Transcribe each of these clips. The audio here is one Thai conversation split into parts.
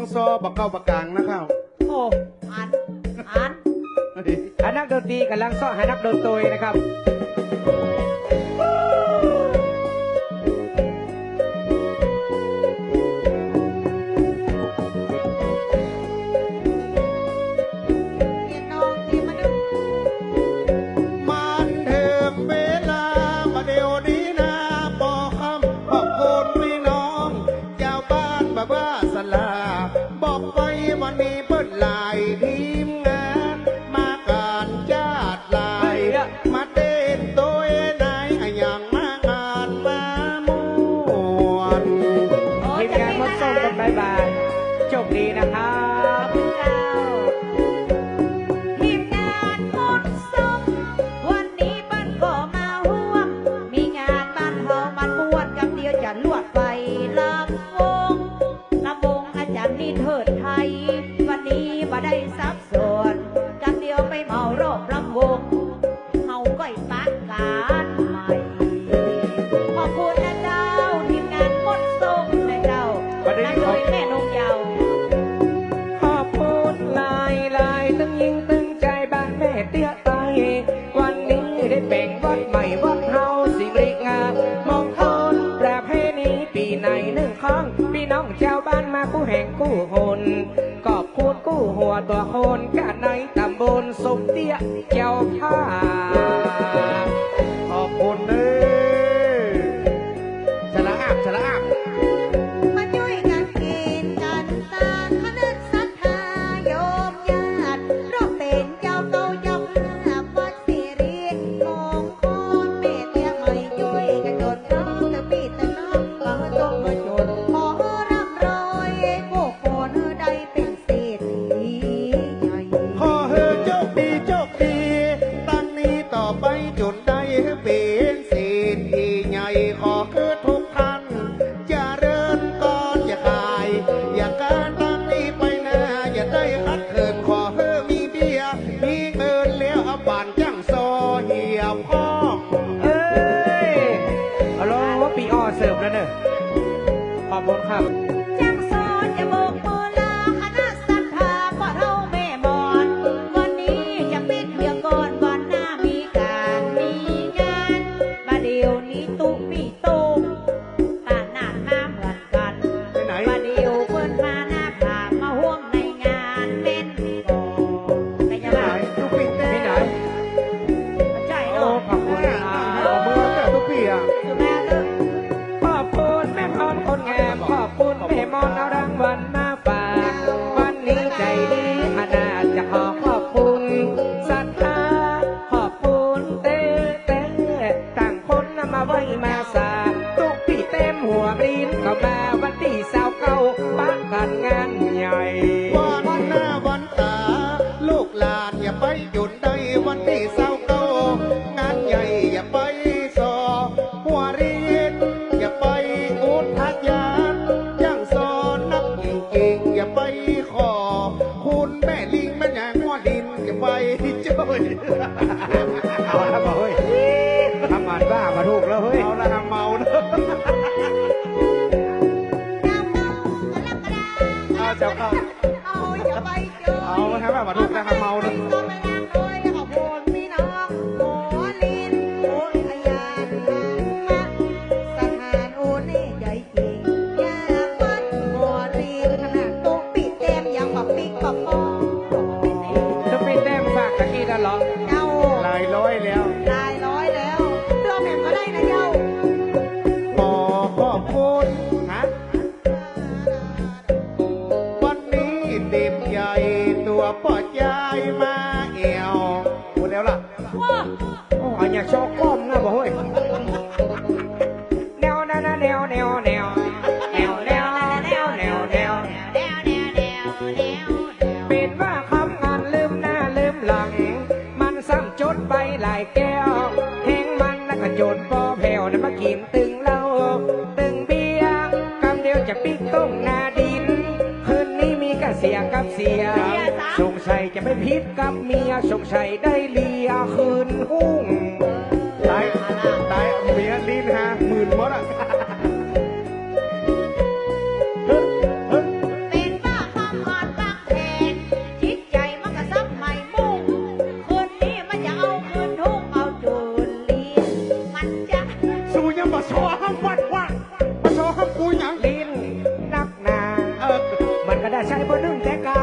องซอบอกเข้าปรกกลางนะครับโอ้อันอันหันักดนตรีกำลังซ้อหานักดนตรีนะครับ เรียนน้อนเวลามาเดี๋ยวนี้นะบอกคำขอบคุณพี่น้อง เจ้าบ้านบ้าบ้าสลา ชาวบ้านมากู้แห่งกู้หนกอบคูดกู้หัวตัวโคนกะในตำบลสมเตี้ยเจ้าท่าขอบคุณเด้อ มาไว้มาสาตุกพี่เต็มหัวรีนก็มาวันที่สาวเก่าปะกันงานใหญ่วันหน้าวันตา ลูกหลานอย่าไปหยุดได้วันที่สาวเก่างานใหญ่อย่าไปสอหัวรีนอย่าไปอุทยานย่างสอนนักเก่งอย่าไปขอ คุณแม่ลิงแม่ยางหัวดินอย่าไปจ้อย โชว์ก้มนะบ่เฮ้ยแนวแนวแนวแนวแนวแนวแนวแนวเป็นว่าคำงานลืมหน้าลืมหลัง มันซ้ำจดไปหลายแก้วแห้งมันแล้วก็โจดปอแผ่วนะมากินตึงเหล้าตึงเบียร์คำเดียวจะปิ๊กต้องนาดิน คืนนี้มีกระเสียกับเสียสงสัยจะไม่พิษกับเมียสงสัยได้เลียคืนหุ้งื่นมดอะเป็นบ้าคำอ่อนบ้างแทนจิตใจมันก็ซ้ำไม่มุ่งคืนนี้มันจะเอาคืนทุ่เอาจูนลีนมันจะสู้ยังบ่ชอห้ามวัดวัดบ่อห้ามกูยังลิ้นนักหนาเออมันก็ได้ใช้บ่นึ่งแต่กา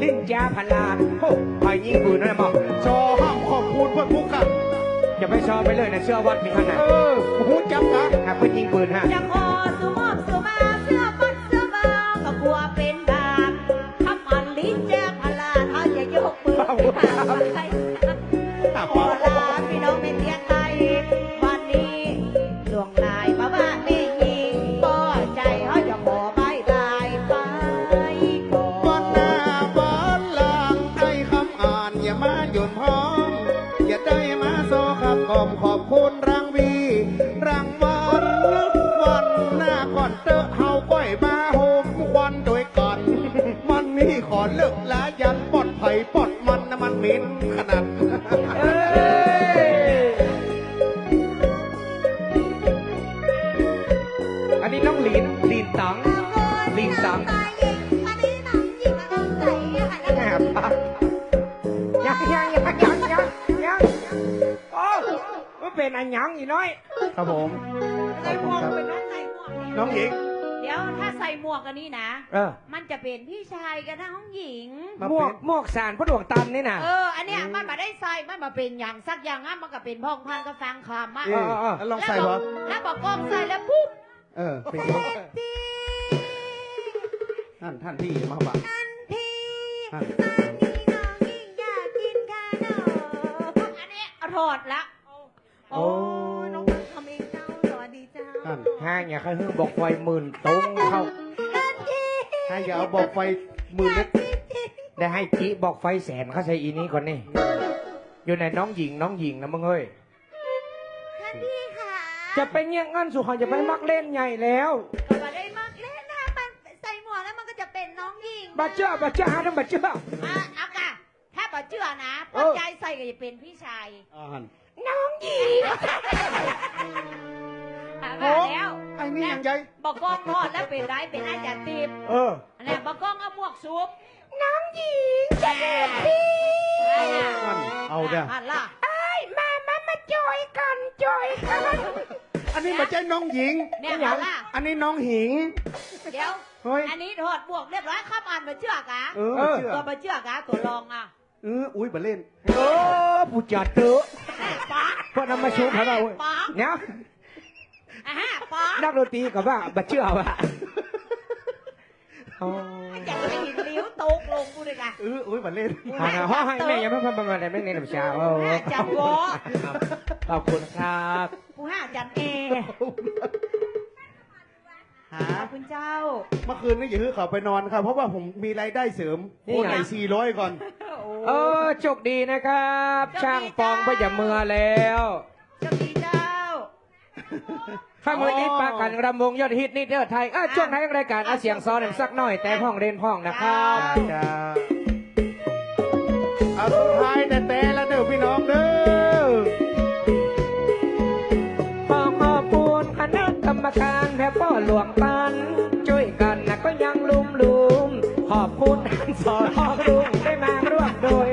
ลิ้นยาพลานโอ้ยยิงปืนนั่มอชอห้ามขอบคุณเพื่อนผู้ขับ อย่าไปชอบไปเลยนะเชื่อวัดมีขนาดเออหูจับนะหากเพื่อนยิงปืนฮะจะขอสุม เหม็นขนาดเอ้ยอันนี้น้องหลินหลินตังหลินตังแอบปะยังยังยังยังยังยังโอ้มันเป็นอันยังอีน้อย ครับผมใส่หมวกเป็นน้องใส่หมวกน้องหญิง เดี๋ยวถ้าใส่หมวกกันนี่นะ เออมันจะเป็นพี่ชายกับน้องหญิง มาหมวกเป็น หมวกสารพระดวงตันนี่นะ เออ อันเนี้ยมันมาได้ใส่มันมาเป็นอย่างสักอย่างอะมันก็เป็นพ่องพันก็ฟังคำอะเอ๊ะแล้วลองใส่วะแล้วบอกกล้องใส่แล้วปุ๊บเออเป็นไงท่านท่านพี่มาบ่าพี่ท่านน้องหญิงอยากกินขนมอันนี้เอาถอดละโอ้ ห้างอย่าเขาฮือบอกไฟหมื่นตรงเข้าให้อย่าเอาบอกไฟมือเล็กได้ให้จีบอกไฟแสนเขาใช้อีนี้ก่อนนี่อยู่ในน้องหญิงน้องหญิงนะมึงเฮ้ยท่านพี่ค่ะจะไปเงี้ยงั้นสุขอยจะไปมักเล่นใหญ่แล้วก็มาได้มากเล่นนะมันใส่หมวกแล้วมันก็จะเป็นน้องหญิงบาเจ้าบาเจ้าหาทั้งบาเจ้าอะเอากะถ้าบอเชื่อนะเอปัอจจัยใส่ก็จะเป็นพี่ชายอ่านน้องหญิงอะ โอ้มาแล้วไอ้นี่ยังไงบอกกล้องทอดแล้วเป็นไรเป็นอาจารย์ตีบเออ อันนี้บอกกล้องเอาหมวกซุปน้องหญิงจะเป็นพี่ท่านเอาเด้อ หันล่ะไอ้มามามาจอยกันจอยกัน อันนี้ไม่ใช่น้องหญิง เนี่ยหันล่ะอันนี้น้องหิง เดี๋ยว เฮ้ย อันนี้ถอดบวกเรียบร้อยครับอ่านมาเชื่อกะเออไม่เชื่อ ตัวมาเชื่อกะตัวรองอะเอออุ้ยมาเล่นโอ้ผู้จัดเตอะป๊าพวกนั้นมาชูเขาเราเว้ยป๊าเนี่ยอะฮะป๊า นักดนตรีกับว่าบาเชื่อว่าโอ้อยากให้หินเลี้ยวตกลงกูเลยกะเอออุ้ยมาเล่นฮานาห้อให้แม่ยังไม่พันประมาณไม่ในน้ำชาโอ้จันวอขอบคุณครับกูห้าจันเอหาขอบคุณเจ้า เมื่อคืนนี่อย่าให้เขาไปนอนครับ เพราะว่าผมมีรายได้เสริมโอนไหนสี่ร้อยก่อน เออโชคดีนะครับ ช่างปองพยาเมือแล้วเจ้าดีเจ้า ข้ามือนี้ปากันรำวงยอดฮิตนิดเดียวไทยอะช่วงท้ายรายการอาเสียงซ้อนสักหน่อย แต่พ่องเรียนพ่องนะครับจ้าเอาสุดท้ายแต่แต่แล้วเด้อพี่น้องเด้อขอขอบคุณคณะกรรมการแพ่พ่อหลวงปันช่วยกันนะก็ยังลุมลุมขอบคุณท่านสอทอลุงได้มาร่วมโดย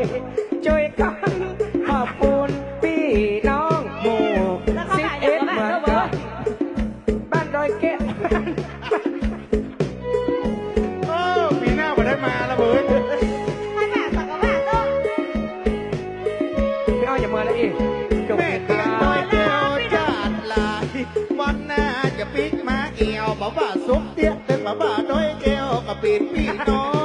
เอวบอกว่าสมเตี้ยเต็มาบ้าน้อยแก้วกับปีนพี่น้อง